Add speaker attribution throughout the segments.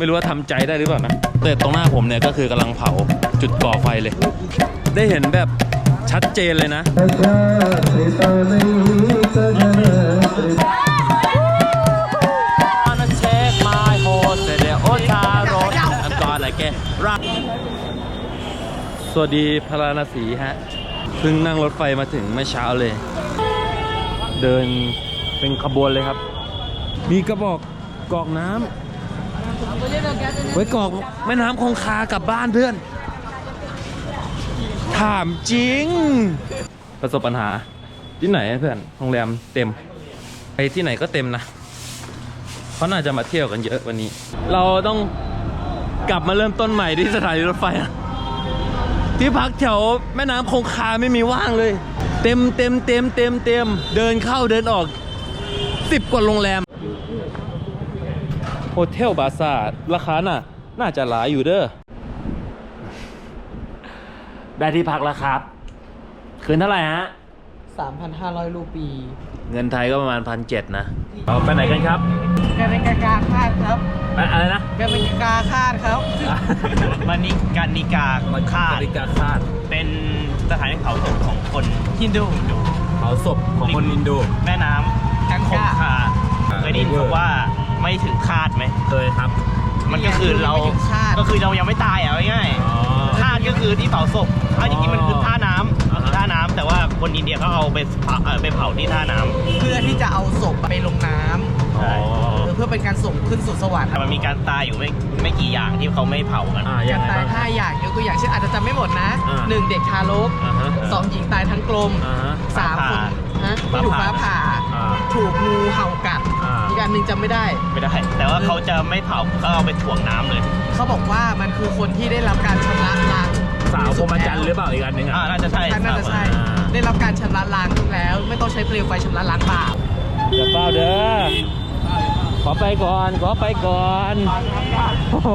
Speaker 1: ไม่รู้ว่าทำใจได้หรือเปล่านะแต่ตรงหน้าผมเนี่ยก็คือกำลังเผาจุดก่อไฟเลย ได้เห็นแบบชัดเจนเลยนะสวัสดีพาราณสีฮะเพิ่งนั่งรถไฟมาถึงเมื่อเช้าเลย เดินเป็นขบวนเลยครับ มีกระบอกกอกน้ำ ไว้กรอกแม่น้ำคงคากลับบ้านเพื่อน ถามจริง ประสบปัญหา ที่ไหนเพื่อนโรงแรมเต็ม ไปที่ไหนก็เต็มนะเขาน่าจะมาเที่ยวกันเยอะวันนี้ เราต้องกลับมาเริ่มต้นใหม่ที่สถานีรถไฟอะที่พักแถวแม่น้ำคงคาไม่มีว่างเลย เต็มเต็มเต็มเต็มเต็มเดินเข้าเดินออกสิบกว่าโรงแรม โฮเทลบาซ่าราคาน่ะ น่าจะหลายอยู่เด้อ ได้ที่พักแล้วครับ คืนเท่าไหร่ฮะ
Speaker 2: 3,500 รูปี
Speaker 1: เงินไทยก็ประมาณพันเจ็ดนะเอาไปไหนกันครับ
Speaker 2: กาเนกากาคาดครับ
Speaker 1: ไปอะไรนะ
Speaker 2: กาเนกาคาดครับ
Speaker 3: มานิการนิกาคาด
Speaker 1: นาฬิกาคาด
Speaker 3: เป็นสถานที่เผาศพของคน
Speaker 2: ฮินดู
Speaker 1: เผาศพของคนอินโด
Speaker 3: แม่น้ำ
Speaker 2: กัง
Speaker 3: คง
Speaker 2: กา
Speaker 3: คาเคยได้ยินคำว่า ไม่ถึงคาดไหม
Speaker 1: เคยครับ
Speaker 3: มันก็คือเรา
Speaker 2: ไม่ถึงคาด
Speaker 3: ก็คือเรายังไม่ตายอะง่าย
Speaker 1: อ๋อ
Speaker 3: ๆคาดก็คือที่เผาศพถ้าจริงๆมันคือท่าน้ำ
Speaker 1: อ่าฮะ
Speaker 3: ท่าน้ำแต่ว่าคนอินเดียเขาเอาไปเผาเอ่อไปเผาที่ท่าน้ำ
Speaker 2: เพื่อที่จะเอาศพไปลงน้
Speaker 3: ใช่
Speaker 1: อ๋อำ
Speaker 2: เพื่อเป็นการส่งขึ้นสู่สวรรค์
Speaker 3: แต่มันมีการตายอยู่ไม่ไม่กี่อย่างที่เขาไม่เผากัน
Speaker 1: อ่ายั
Speaker 2: กางร
Speaker 1: ไง
Speaker 2: ตาย
Speaker 1: บ้าง
Speaker 2: ห้าอย่างยกตัวอย่างเช่นอาจจะจำไม่หมดนะ
Speaker 1: อ่า
Speaker 2: หนึ่งเด็กทารก
Speaker 1: อ่าฮะ
Speaker 2: สองหญิงตายทั้งกลม
Speaker 1: อ่าฮะ
Speaker 2: สามคนฮะที่ถูกฟ้าผ่า
Speaker 1: อ่า
Speaker 2: ถูกงูเห่ากัด
Speaker 1: อ่า
Speaker 2: อีกอันหนึ่งจำไม่ได้
Speaker 3: ไม่ได้ แต่ว่าเขาจะไม่เผาเขาเอาไปถ่วงน้ำเลย
Speaker 2: เขาบอกว่ามันคือคนที่ได้รับการชำระล้าง
Speaker 1: สาวพรหมจันทร์หรือเปล่าอีกอันหนึง
Speaker 3: อ่า
Speaker 1: อะ
Speaker 3: น่าจะใช่
Speaker 2: ใช่น่าจะใช่
Speaker 1: อ่า
Speaker 2: ได้รับการชำระล้างแล้ว ไม่ต้องใช้เปลวไฟชำระล้างบาป
Speaker 1: เดี๋ยวเปล่าเด้อ ขอไปก่อน ขอไปก่อน โอ้โห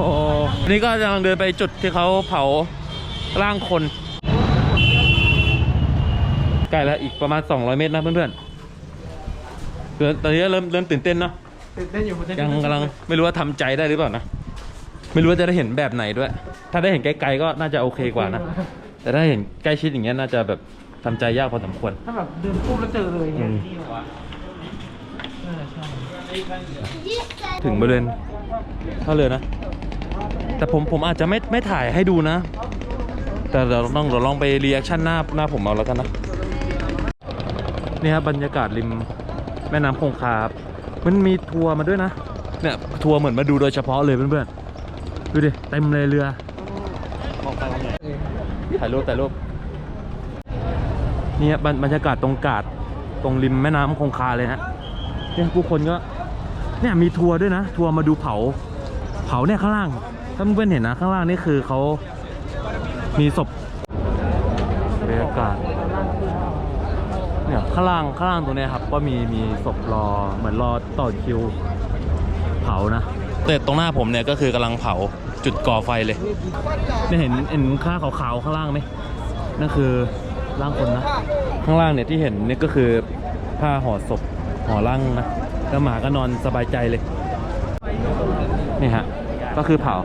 Speaker 1: นี่ก็กำลังเดินไปจุดที่เขาเผาร่างคน ใกล้แล้วอีกประมาณ 200 เมตรนะเพื่อนๆ เดี๋ยวตอนนี้เริ่มเริ่มตื่นเต้นเนาะ
Speaker 2: ตื่นเต้นอยู่
Speaker 1: ยังกำลังไม่รู้ว่าทำใจได้หรือเปล่านะไม่รู้ว่าจะได้เห็นแบบไหนด้วย ถ้าได้เห็นไกลๆก็น่าจะโอเคกว่านะ แต่ถ้าเห็นใกล้ชิดอย่างเงี้ยน่าจะแบบทำใจยากพอสมควร
Speaker 2: ถ้าแบบเดินปุ๊บแล้วเจอเลยเนี่ย
Speaker 1: อืม
Speaker 2: เออใช่
Speaker 1: ถึงบริเวณท่าเรือนะ แต่ผมผมอาจจะไม่ไม่ถ่ายให้ดูนะ แต่เราต้องเราลองไปรีแอคชั่นหน้าหน้าผมเอาแล้วกันนะ นี่ครับบรรยากาศริม แม่น้ำคงคาครับมันมีทัวร์มาด้วยนะ เนี่ยทัวร์เหมือนมาดูโดยเฉพาะเลยเพื่อนๆ ดูดิเต็มเลยเรือถ่ายรูปถ่ายรูปนี่ครับบรรบรรยากาศตรงกาดตรงริมแม่น้ำคงคาเลยนะเนี่ยผู้คนก็เนี่ยมีทัวร์ด้วยนะ ทัวร์มาดูเผา เผาเนี่ยข้างล่างถ้าเพื่อนๆเห็นนะข้างล่างนี่คือเขามีศพบรรยากาศ เนี่ยข้างล่างข้างล่างตรงเนี้ยครับ ก็มีมีศพรอเหมือนรอต่อคิวเผานะแต่ตรงหน้าผมเนี่ยก็คือกำลังเผาจุดก่อไฟเลยเนี่ยเห็นเห็นข้างขาวๆข้างล่างไหมนั่นคือร่างคนนะ ข้างล่างเนี่ยที่เห็นเนี่ยก็คือผ้าห่อศพห่อร่างนะแล้วหมาก็นอนสบายใจเลยนี่ฮะก็คือเผา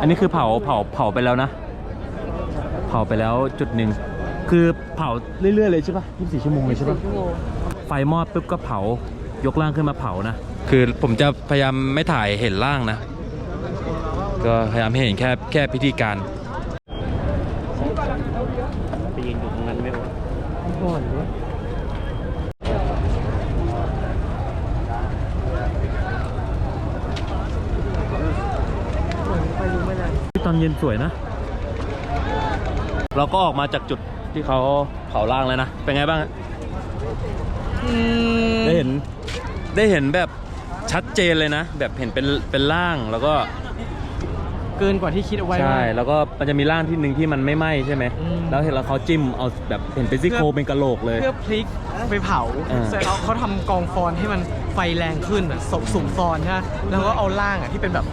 Speaker 1: อันนี้คือเผาเผาเผาไปแล้วนะ เผาไปแล้วจุดหนึ่ง คือเผาเรื่อยๆเลยใช่ปะ24 ชั่วโมงเลยใช่ปะไฟมอดปุ๊บก็เผายกร่างขึ้นมาเผานะ คือผมจะพยายามไม่ถ่ายเห็นร่างนะ ก็พยายามให้เห็นแค่แค่พิธีการ
Speaker 3: ไปยืนอยู่ตรงนั้นไม่ไหว
Speaker 2: ก่อนเลยไปดูไม่ได้
Speaker 1: ตอนเย็นสวยนะ เราก็ออกมาจากจุด ที่เขาเผาร่างแล้วนะ เป็นไงบ้างฮะได้เห็นได้เห็นแบบชัดเจนเลยนะ แบบเห็นเป็นเป็นร่างแล้วก็
Speaker 2: เกินกว่าที่คิดเอาไว้
Speaker 1: ใช่
Speaker 2: มาก
Speaker 1: แล้วก็มันจะมีร่างที่หนึ่งที่มันไม่ไหม้ใช่ไหม
Speaker 2: อืม
Speaker 1: แล้วเห็นแล้วเขาจิ้มเอาแบบเห็นเป็นซี่โครงเป็นกะโหลกเลย
Speaker 2: เพื่อพลิกไปเผา
Speaker 1: อ่า
Speaker 2: เสร็จแล้วเขาทำกองฟอนให้มันไฟแรงขึ้นอะสสุ่มฟอนใช่ไหมแล้วก็เอาล่างอะที่เป็นแบบ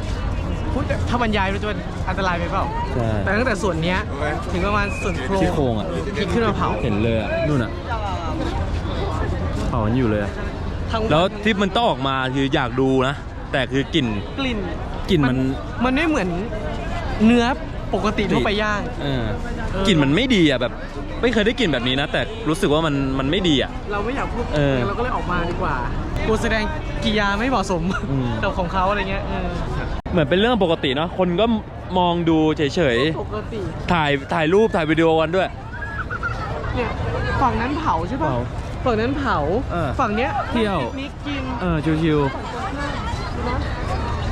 Speaker 2: พูดถ้าบรรยายมันจะเป็นอันตรายไปเปล่า
Speaker 1: ใช่
Speaker 2: แต่ตั้งแต่ส่วนเนี้ยถึงประมาณส่วนโครง
Speaker 1: ซี่โครงอะ
Speaker 2: พลิกขึ้นมาเผา
Speaker 1: เห็นเลยอะนู่นอะเผากันอยู่เลยอะ
Speaker 2: ทั้ง
Speaker 1: แล้วที่มันต้องออกมาคืออยากดูนะ แต่คือกลิ่น
Speaker 2: กลิ่น
Speaker 1: กลิ่นมัน
Speaker 2: มันไม่เหมือนเนื้อปกติทั่วไปย่าง
Speaker 1: เออกลิ่นมันไม่ดีอะแบบ ไม่เคยได้กลิ่นแบบนี้นะ แต่รู้สึกว่ามันมันไม่ดีอะ
Speaker 2: เราไม่อยากพูด
Speaker 1: เออ
Speaker 2: เราก็เลยออกมาดีกว่ากลัวแสดงกิริยาไม่เหมาะสม
Speaker 1: อืม
Speaker 2: กับของเขาอะไรเงี้ยเออ
Speaker 1: เหมือนเป็นเรื่องปกติเนาะคนก็มองดูเฉย
Speaker 2: ปกติ
Speaker 1: ๆถ่ายถ่ายรูปถ่ายวิดีโอกันด้วย
Speaker 2: เนี่ยฝั่งนั้นเผาใช่ป่ะ
Speaker 1: เผา
Speaker 2: ฝั่งนั้นเผา
Speaker 1: เออ
Speaker 2: ฝั่งเนี้ย
Speaker 1: เที่ยว
Speaker 2: ปิกนิกกิน
Speaker 1: เออชิว
Speaker 2: นะ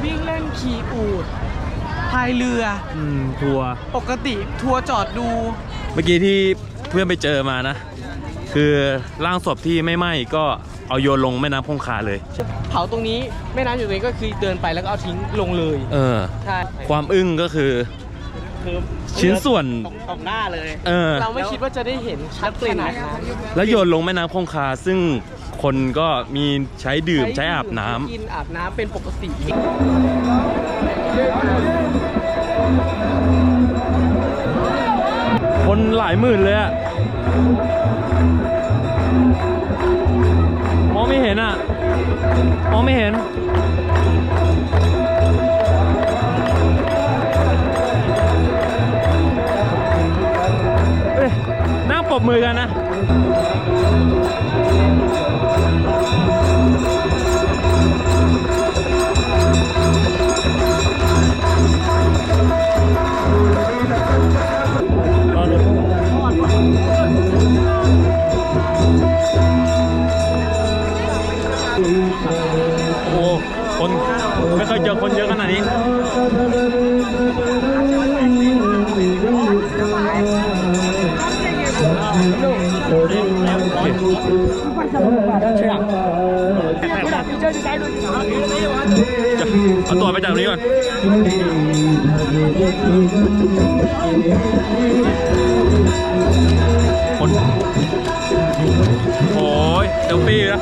Speaker 2: วิ่งเล่นขี่อูดพายเรือ
Speaker 1: ๆอืมทัวร์
Speaker 2: ปกติทัวร์จอดดู
Speaker 1: เมื่อกี้ที่เพื่อนไปเจอมานะ คือร่างศพที่ไม่ไหม้ก็ เอาโยนลงแม่น้ำคงคาเลย
Speaker 2: เผาตรงนี้แม่น้ำอยู่ตรงนี้ก็คือเดินไปแล้วก็เอาทิ้งลงเลย
Speaker 1: เออ
Speaker 2: ใช่
Speaker 1: ความอึ้งก็คือ
Speaker 3: คือ
Speaker 1: ชิ้นส่วน
Speaker 3: ตรงตรงหน้าเลย
Speaker 1: เออ
Speaker 2: เราไม่คิดว่าจะได้เห็นชัดขนาดนั้น
Speaker 1: แล้วโยนลงแม่น้ำคงคาซึ่งคนก็มีใช้ดื่มใช้อาบน้ำ
Speaker 2: กินอาบน้ำเป็นปกติ
Speaker 1: คนหลายหมื่นเลยอะมองไม่เห็ นอะมองไม่เห็น เอ้ยนั่งปรบมือกันนะ ไม่เคยเจอคนเยอะขนาดนี้เอาตัวไปจากตรงนี้ก่อนคนโอ้ยเซลฟี่นะ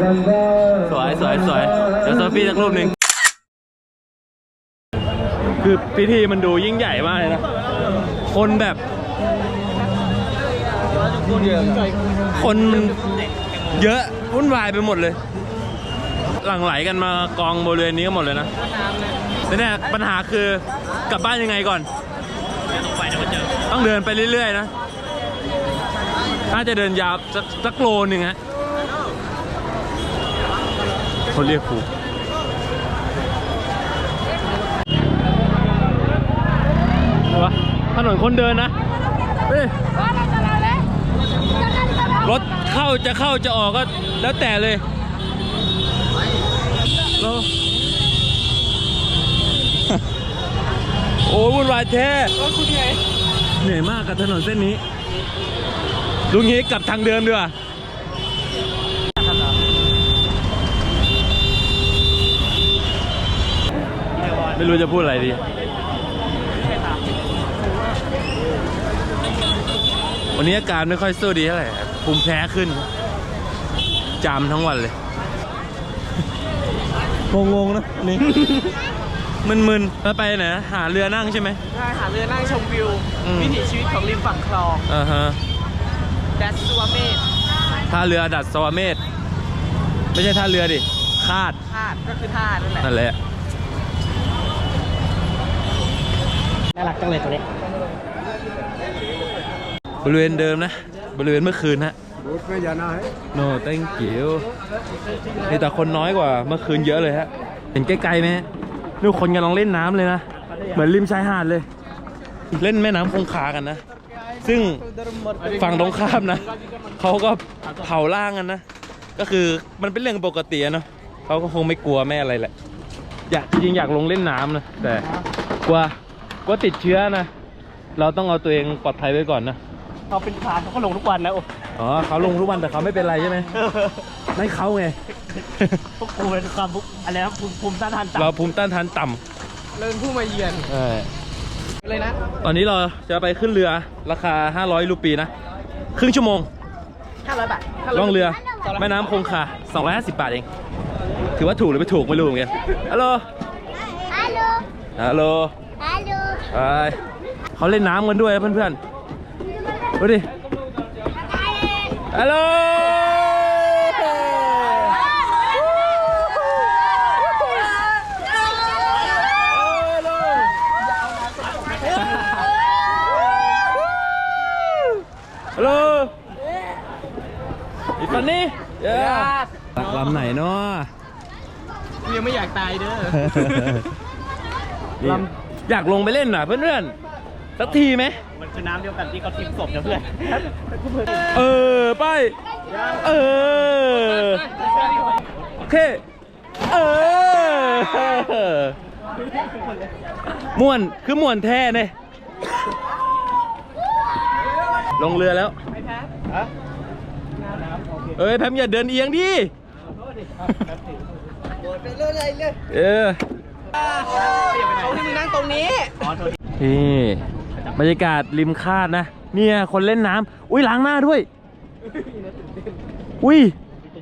Speaker 1: สวยสวยสวยเดี๋ยวเซลฟี่สักรูปหนึ่งคือพิธีมันดูยิ่งใหญ่มากเลยนะ คนแบบ คนมันเยอะวุ่นวายไปหมดเลย หลั่งไหลกันมากองบริเวณนี้กันหมดเลยนะแต่เนี่ยปัญหาคือกลับบ้านยังไงก่อนต้องเดินไปเรื่อยๆนะน่าจะเดินยาวสักสักโลหนึ่งฮะ เขาเรียกครูอะไรวะถนนคนเดินนะเฮ้ยรถเข้าจะเข้าจะออกก็แล้วแต่เลยเราโอ้ยวุ่นวายแท้
Speaker 2: ว่าคุณไง
Speaker 1: เหนื่อยมากกับถนนเส้นนี้ลุงงี้กลับทางเดิมดีกว่า ไม่รู้จะพูดอะไรดีวันนี้อาการไม่ค่อยสู้ดีเท่าไหร่ครับภูมิแพ้ขึ้น จามทั้งวันเลยงงๆนะนี่มึนๆแล้วไปไหนนะหาเรือนั่งใช่ไหม
Speaker 2: ใช่หาเรือนั่งชมวิว
Speaker 1: อืม
Speaker 2: วิถีชีวิตของริมฝั่งคลอง
Speaker 1: อ่าฮะ
Speaker 2: แดสซัวเมด
Speaker 1: ท่าเรือดัดสวาเมธไม่ใช่ท่าเรือดิคาด
Speaker 2: ธาตุก็คือธาตุนั่นแหละ
Speaker 1: นั่นแหละ
Speaker 2: น่ารักจังเลยตัวนี้
Speaker 1: บริเวณเดิมนะ บริเวณเมื่อคืนฮะ no thank you นี่แต่คนน้อยกว่าเมื่อคืนเยอะเลยฮะ เห็นใกล้ๆไหมฮะนู่นคนกำลังเล่นน้ำเลยนะ เหมือนริมชายหาดเลย เล่นแม่น้ำคงคากันนะ ซึ่งฝั่งตรงข้ามนะ เขาก็เผาล่างกันนะ ก็คือมันเป็นเรื่องปกติอะเนาะเขาก็คงไม่กลัวแม่อะไรแหละ อยากจริงๆอยากลงเล่นน้ำนะแต่กลัว กลัวติดเชื้อนะ เราต้องเอาตัวเองปลอดภัยไว้ก่อนนะ
Speaker 3: เขาเป็นคานเขาก็ลงทุกวันนะโอ้
Speaker 1: อ๋อเขาลงทุกวันแต่เขาไม่เป็นไรใช่ไหมนั่นเขาไง
Speaker 3: พวกกูเป็นความพวกอะไรนะภูมิภูมิต้านทาน
Speaker 1: เรา
Speaker 3: ต่ำ
Speaker 1: ภูมิต้านทานต่
Speaker 2: เรินผู้มาเยือนำ
Speaker 1: ใช่
Speaker 2: เลยนะ
Speaker 1: ตอนนี้เราจะไปขึ้นเรือราคา 500 รูปีนะ ครึ่งชั่วโมง
Speaker 2: 500 บาท
Speaker 1: ล่องเรือแม่น้ำคงคา250 บาทเอง ถือว่าถูกหรือไม่ถูกไม่รู้เหมือนกันฮัลโหล
Speaker 4: Halo,
Speaker 1: ฮัลโหล
Speaker 4: halo.
Speaker 1: ไปเขาเล่นน้ำกันด้วยนะเพื่อนๆดูดิฮัลโหลฮัลโหลอีฟันนี่เย้ตักลำไหนเนาะ
Speaker 2: กูยังไม่อยากตายเด้อ
Speaker 1: ลำ อยากลงไปเล่นน่ะเพื่อนๆสักทีไหม
Speaker 3: มันคือน้ำเดียวกันที่เขาทิ้งศพนะเพื่อน
Speaker 1: เออไปเออโอเคเออม่วนคือม่วนแท้เนี่ยลงเรือแล้วเอ้ยแพมอย่าเดินเอียงดิเออ
Speaker 2: เขาที่มึงนั่งตรงนี้
Speaker 1: นี่บรรยากาศริมคาดนะ เนี่ยคนเล่นน้ำอุ้ยล้างหน้าด้วย อุ้ย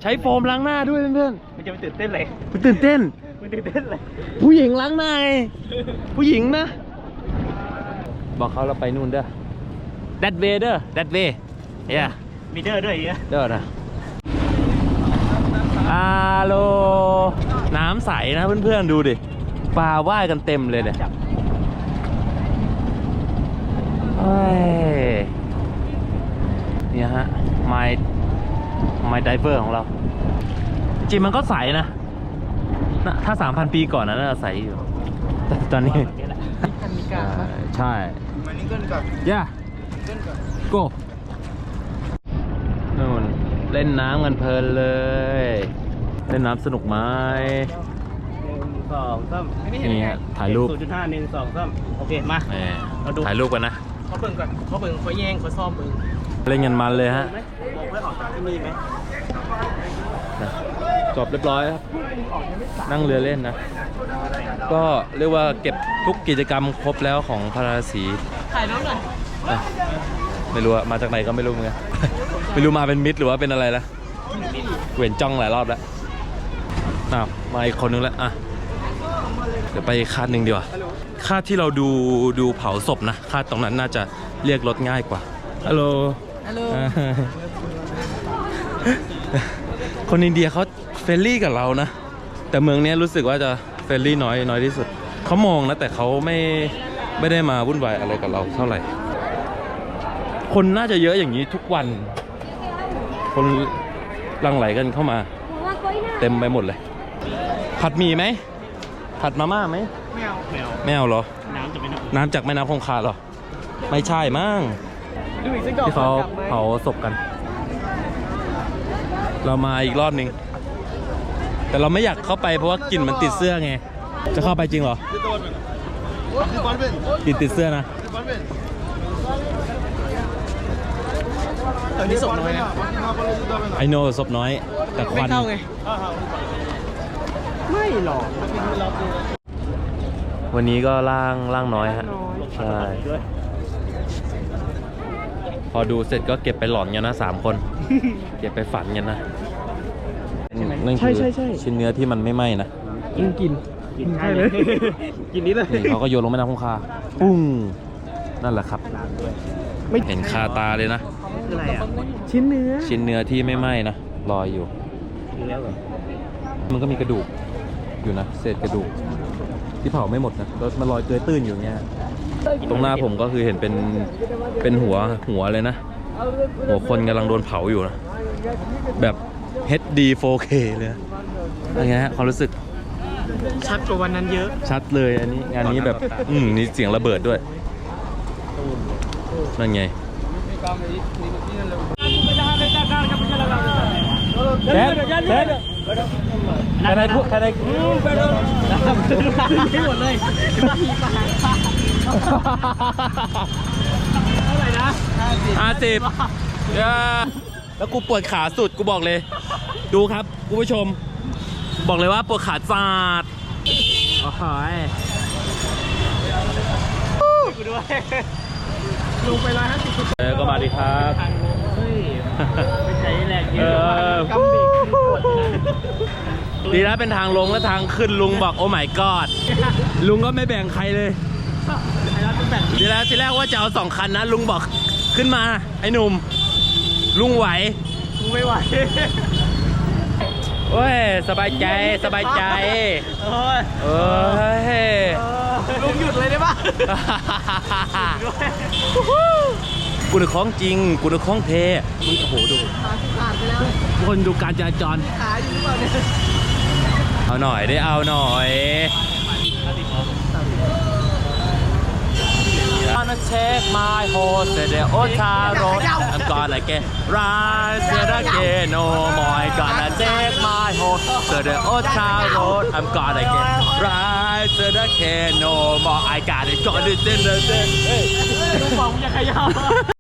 Speaker 1: ใช้โฟมล้างหน้าด้วยเพื่อน
Speaker 3: มันจะไปตื่นเต้นเลย
Speaker 1: ๆมันตื่นเต้น
Speaker 3: มันตื่นเต้นเลย
Speaker 1: ผู้หญิงล้างหน้าไงผู้หญิงนะ บอกเขาเราไปนู่นเด้อ that way เด้อ that way yeah
Speaker 3: มีเดอร์ด้วยอย่างเงี้ย
Speaker 1: เด้อนะอาโลน้ำใสนะเพื่อนๆดูดิ ปลาว่ายกันเต็มเลยเนี่ยเฮ้ยเนี่ยฮะ my my diver ของเรา จริงมันก็ใสนะนะ ถ้า3,000ปีก่อนนะน่าจะใสอยู่ แต่ตอนนี้
Speaker 2: กันมีกา
Speaker 1: ใช่ ย่า go นู่นเล่นน้ำกันเพลินเลย เล่นน้ำสนุกไหม
Speaker 3: หนึ่ง สองสาม
Speaker 1: นี่ฮะถ่ายรูป
Speaker 3: ศูนย์จุดห้าหนึ่งสองสามโอเค มา
Speaker 1: แหม
Speaker 3: เราดู
Speaker 1: ถ่ายรูปกันนะ
Speaker 2: เขาเบิ่งก่อนเขาเบิ่งเขาแย่งเขาซ่อมเบิ่ง
Speaker 1: เล่นกันมันเลยฮะ
Speaker 3: ไหมบอกเพื่อนออกจากที่นี่ไหม
Speaker 1: นะจบเรียบร้อยครับ นั่งเรือเล่นนะ ก็เรียกว่าเก็บทุกกิจกรรมครบแล้วของพาราสี
Speaker 2: ถ่ายน้องหน่อย
Speaker 1: อะไม่รู้อะมาจากไหนก็ไม่รู้เหมือนกัน ไม่รู้มาเป็นมิตรหรือว่าเป็นอะไรละเวียนจ้องหลายรอบแล้วอ้าวมาอีกคนนึงแล้วอะ เดี๋ยวไปคาดหนึ่งดีกว่าคาดที่เราดูดูเผาศพนะคาดตรงนั้นน่าจะเรียกรถง่ายกว่าฮัลโหล
Speaker 2: ฮัลโหล
Speaker 1: อ่าคนอินเดียเขาเฟรนลี่กับเรานะ แต่เมืองเนี้ยรู้สึกว่าจะเฟรนลี่น้อยน้อยที่สุดเขามองนะแต่เขาไม่ไม่ได้มาวุ่นวายอะไรกับเราเท่าไหร่ คนน่าจะเยอะอย่างนี้ทุกวัน คนหลังไหลกันเข้ามา
Speaker 4: Mama koina.
Speaker 1: เต็มไปหมดเลย ผัดหมี่ไหม ผัดมาม่าไหม
Speaker 2: ไม่เอา
Speaker 3: แมว
Speaker 1: ไม่เอาเหรอ
Speaker 3: น้ำจะไม่น้
Speaker 1: น้ำจากแม่น้ำคงคาเหรอ ไม่ใช่มั้ง
Speaker 2: ดูอีกสักดอก
Speaker 1: ที่เขา
Speaker 2: กลับไหม
Speaker 1: เผาศพกัน เรามาอีกรอบหนึ่งแต่เราไม่อยากเข้าไปเพราะว่ากลิ่นมันติดเสื้อไง จะเข้าไปจริงเหรอ กลิ่นติดเสื้อนะ
Speaker 2: เออนี่ศพน้อยนะ
Speaker 1: ไอโนศพน้อย แต่ค
Speaker 2: ไม่
Speaker 1: วัน
Speaker 2: เข้า ไงไม่หรอก
Speaker 1: วันนี้ก็ล่างล่างน้อยฮะใช่ำ
Speaker 3: ด้วย
Speaker 1: พอดูเสร็จก็เก็บไปหลอนกันนะสามคน เก็บไปฝันกันนะนั่นคือชิ้นเนื้อที่มันไม่ไหม้นะ
Speaker 2: กินกิน
Speaker 3: กินใช่เลยกินนี้เลย
Speaker 1: นี่เขาก็โยนลงแม่น้ำคงคาปุ้งนั่นแหละครับ ไม่เห็นคาตาเลยนะ
Speaker 3: คืออะไรอะ
Speaker 2: ชิ้นเนื้อ
Speaker 1: ชิ้นเนื้อที่ไม่ไหม้นะลอยอยู่
Speaker 3: กินแล้วเหรอ
Speaker 1: มันก็มีกระดูก อยู่นะ เศษกระดูก ที่เผาไม่หมดนะแล้วมันลอยเกยตื้นอยู่อย่างเงี้ย ตรงหน้าผมก็คือเห็นเป็น เป็นหัวหัวเลยนะ หัวคนกำลังโดนเผาอยู่นะ แบบ HD 4K เลยนะยังไงฮะความรู้สึก
Speaker 2: ชัดกว่าวันนั้นเยอะ
Speaker 1: ชัดเลยอันนี้ งานนี้แบบ อืมนี่เสียงระเบิดด้วย นั่นไงแดนแดน แค่ไหนพูดแค่ไหน
Speaker 2: ไม่หมดเลยเท่าไหร่นะ
Speaker 1: ห้าสิบแล้วกูปวดขาสุดกูบอกเลย ดูครับคุณผู้ชม บอกเลยว่าปวดขาจาดโอ้โหย
Speaker 2: กูด้วยลงไปร้อยห้าสิบ
Speaker 1: เออก็มาดีครับ
Speaker 2: เฮ้ยไม่ใช้แรงเย
Speaker 1: เอ
Speaker 2: อะ
Speaker 1: อ
Speaker 2: กำบิกปวดนะ
Speaker 1: ดีนะเป็นทางลงและทางขึ้นลุงบอกโอ้ my god ลุงก็ไม่แบ่งใครเลย
Speaker 2: ไอ้รัฐเป็นแบบ
Speaker 1: ทีแรกทีแรกว่าจะเอาสองคันนะ ลุงบอกขึ้นมา ไอ้หนุ่ม ลุงไหว
Speaker 2: กูไม่ไหว
Speaker 1: โอ้ยสบายใจสบายใจ
Speaker 2: เอ้ย
Speaker 1: เอ้ย
Speaker 2: ลุงหยุดเลยได้ปะ
Speaker 1: กูนึกของจริง กูนึกของเทมึงโอ้โหดู
Speaker 2: ขาขาดไปแล้ว
Speaker 1: คนดูการจราจร
Speaker 2: ขาอยู่หรือเปล่าเนี่ย
Speaker 1: เอาหน่อยได้เอาหน่อย Gonna take my horse to the Otta road I'm gonna get right to the gate no more I'm gonna take my horse to the Otta road I'm gonna get right to the gate no more I gotta go to the
Speaker 2: ลุงบอกมึงอย่าขยับ